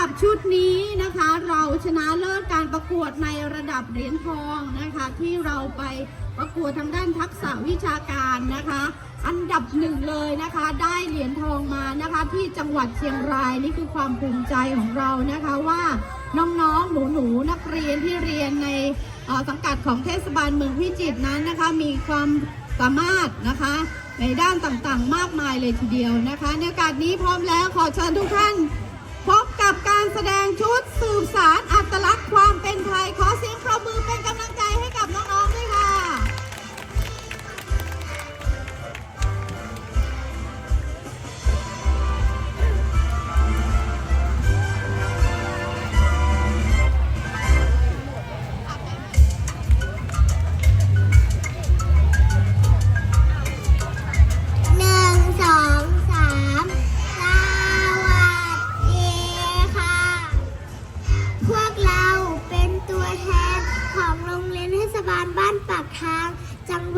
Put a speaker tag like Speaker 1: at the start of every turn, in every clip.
Speaker 1: รับชุดนี้นะคะ เราชนะเลิศการประกวดในระดับเหรียญทองนะคะ ที่เราไปประกวดทางด้านทักษะวิชาการนะคะ อันดับหนึ่งเลยนะคะ ได้เหรียญทองมานะคะ ที่จังหวัดเชียงรายนี่คือความภูมิใจของเรานะคะว่าน้องๆ หนูๆ นักเรียนที่เรียนในสังกัดของเทศบาลเมืองพิจิตรนั้นนะคะ มีความสามารถนะคะ ในด้านต่างๆ มากมายเลยทีเดียวนะคะในโอกาสนี้พร้อมแล้วขอเชิญทุกท่าน พบกับการแสดงชุดสืบสารอัตลักษณ์ความเป็นไทยขอเสียงปรบมือ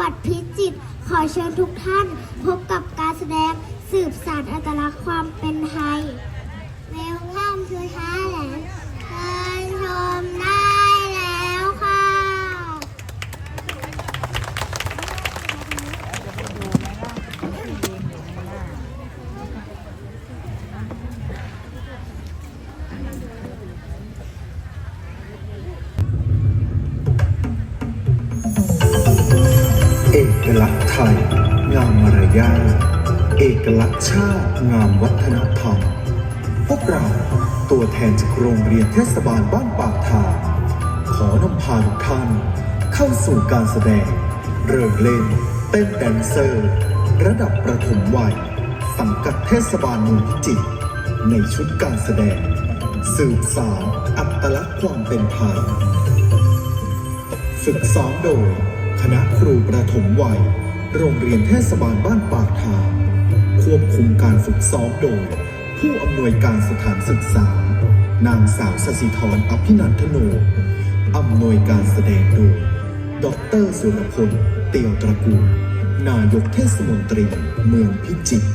Speaker 1: วั
Speaker 2: ดพิจิตรขอเชิญทุกท่านพบกับการแสดงสืบสานอัตลักษณ์ความ
Speaker 3: งามมารยาทเอกลักษณ์ชาติงามวัฒนธรรม พวกเราตัวแทนจากโรงเรียนเทศบาลบ้านปากทางขอนำพาทุกท่านเข้าสู่การแสดง เริ่มเล่นเต้นแดนเซอร์ ระดับประถมวัย สังกัดเทศบาลเมืองพิจิตรในชุดการแสดง สืบสารอัตลักษณ์ความเป็นไทยฝึกซ้อมโดย คณะครูประถมวัย โรงเรียนเทศบาลบ้านปากทางควบคุมการฝึกซ้อมโดย ผู้อำนวยการสถานศึกษา นางสาวสสิธรอภินันทโนอำนวยการแสดงโดย ดรสุรพล เตียวตระกูล นายกเทศมนตรี เมืองพิจิตร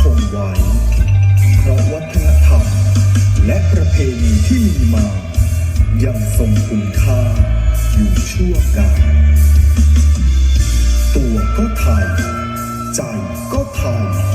Speaker 3: คงไว้ เพราะวัฒนธรรม และประเพณีที่มีมายังทรงคุณค่าอยู่ชั่วกาลตัวก็ไทย ใจก็ไทย